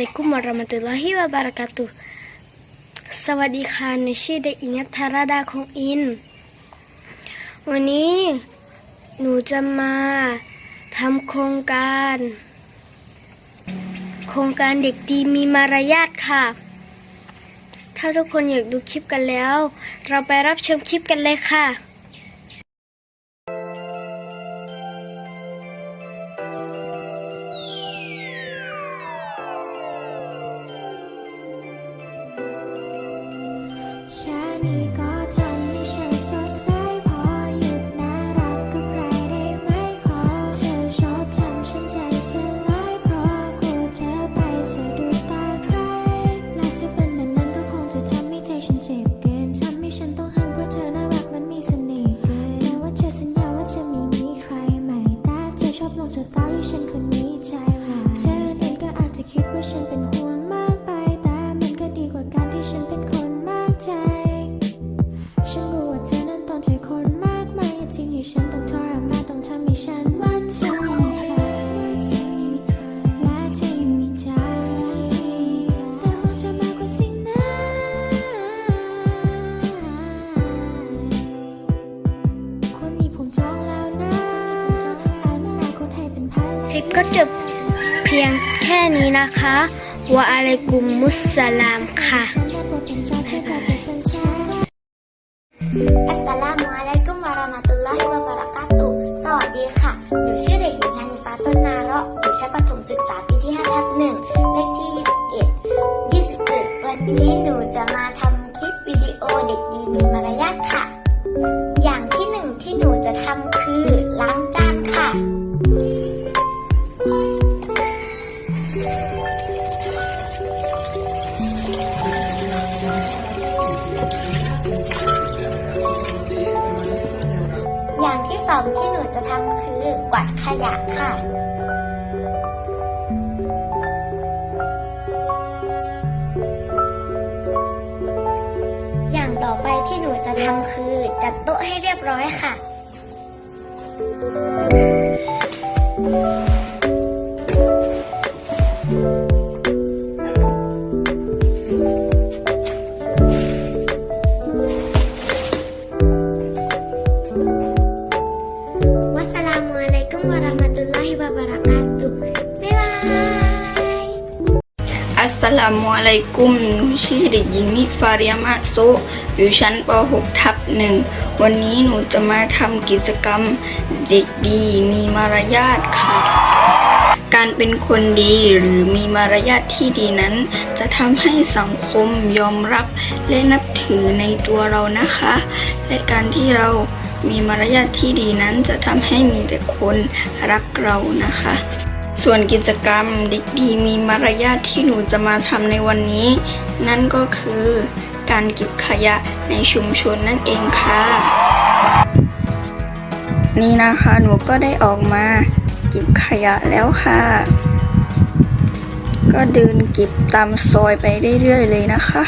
ลัยกุมวะเระมะตุลลอฮิวะบารากาตุฮ์สวัสดีค่ะหนูชื่อเด็กหญิงนัทธาราดาคงอิน วันนี้หนูจะมาทำโครงการ โครงการเด็กดีมีมารยาทค่ะ ถ้าทุกคนอยากดูคลิปกันแล้ว เราไปรับชมคลิปกันเลยค่ะ แค่ ลิปก็จบเพียงแค่นี้นะคะวะอะลัยกุมมุสสลามค่ะอัสสลามุอะลัยกุมวะราะมะตุลลอฮิวะบะเราะกาตุสวัสดีค่ะ หนูชื่อเด็กหญิงฮานิฟาต้นนาเราะห์อยู่ชั้นประถมศึกษาปีที่5ทับหนึ่งเลขที่ 21 21 วันนี้หนูจะมาทำคลิปวิดีโอเด็กดีมีมารยาทค่ะ อย่างที่หนึ่งที่หนูจะทำคือล้างจานค่ะ อย่างที่สองที่หนูจะทำคือกวาดขยะค่ะ อย่างต่อไปที่หนูจะทำคือ จัดโต๊ะให้เรียบร้อยค่ะวัส สลามุอะลัยกุมหนูชื่อเด็กหญิงนิฟารียมะโซอยู่ชั้นป .6 ทับหนึ่งวันนี้หนูจะมาทำกิจกรรมเด็กดีมีมารยาทค่ะ การเป็นคนดีหรือมีมารยาทที่ดีนั้น จะทำให้สังคมยอมรับและนับถือในตัวเรานะคะ และการที่เรามีมารยาทที่ดีนั้นจะทำให้มีแต่คนรักเรานะคะ ส่วนกิจกรรมเด็กดีมีมารยาทที่หนูจะมาทำในวันนี้ นั่นก็คือการเก็บขยะในชุมชนนั่นเองค่ะ นี่นะคะหนูก็ได้ออกมาเก็บขยะแล้วค่ะ ก็เดินเก็บตามซอยไปเรื่อยๆเลยนะคะ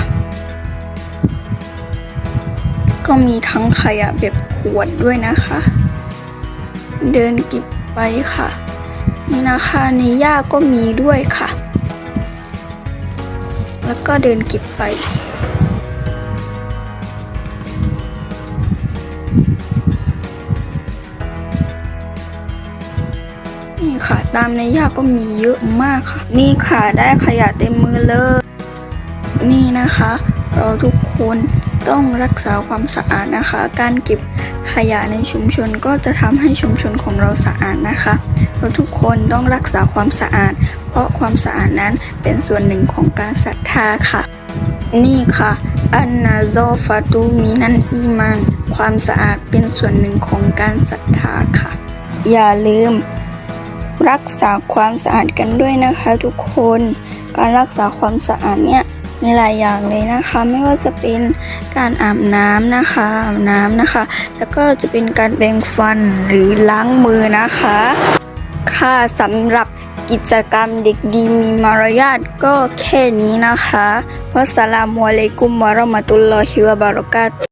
ก็มีทั้งขยะแบบขวดด้วยนะคะ เดินเก็บไปค่ะ นี่นะคะในหญ้าก็มีด้วยค่ะ แล้วก็เดินเก็บไปนี่ค่ะ ตามในหญ้าก็มีเยอะมากค่ะ นี่ค่ะได้ขยะเต็มมือเลย นี่นะคะ เราทุกคน ต้องรักษาความสะอาดนะคะ การเก็บขยะในชุมชนก็จะทำให้ชุมชนของเราสะอาดนะคะเราทุกคนต้องรักษาความสะอาด เพราะความสะอาดนั้นเป็นส่วนหนึ่งของการศรัทธาค่ะ นี่ค่ะอันนาโซฟาตูมินันอีมานความสะอาดเป็นส่วนหนึ่งของการศรัทธาค่ะ อย่าลืม รักษาความสะอาดกันด้วยนะคะทุกคน การรักษาความสะอาดเนี่ย มีหลายอย่างเลยนะคะ ไม่ว่าจะเป็นการอาบน้ำนะคะอาบน้ำนะคะ แล้วก็จะเป็นการแปรงฟันหรือล้างมือนะคะ ค่ะสำหรับกิจกรรมเด็กดีมีมารยาทก็แค่นี้นะคะวัสสลามุอะลัยกุมวะเราะมะตุลลอฮิวะบารอกาต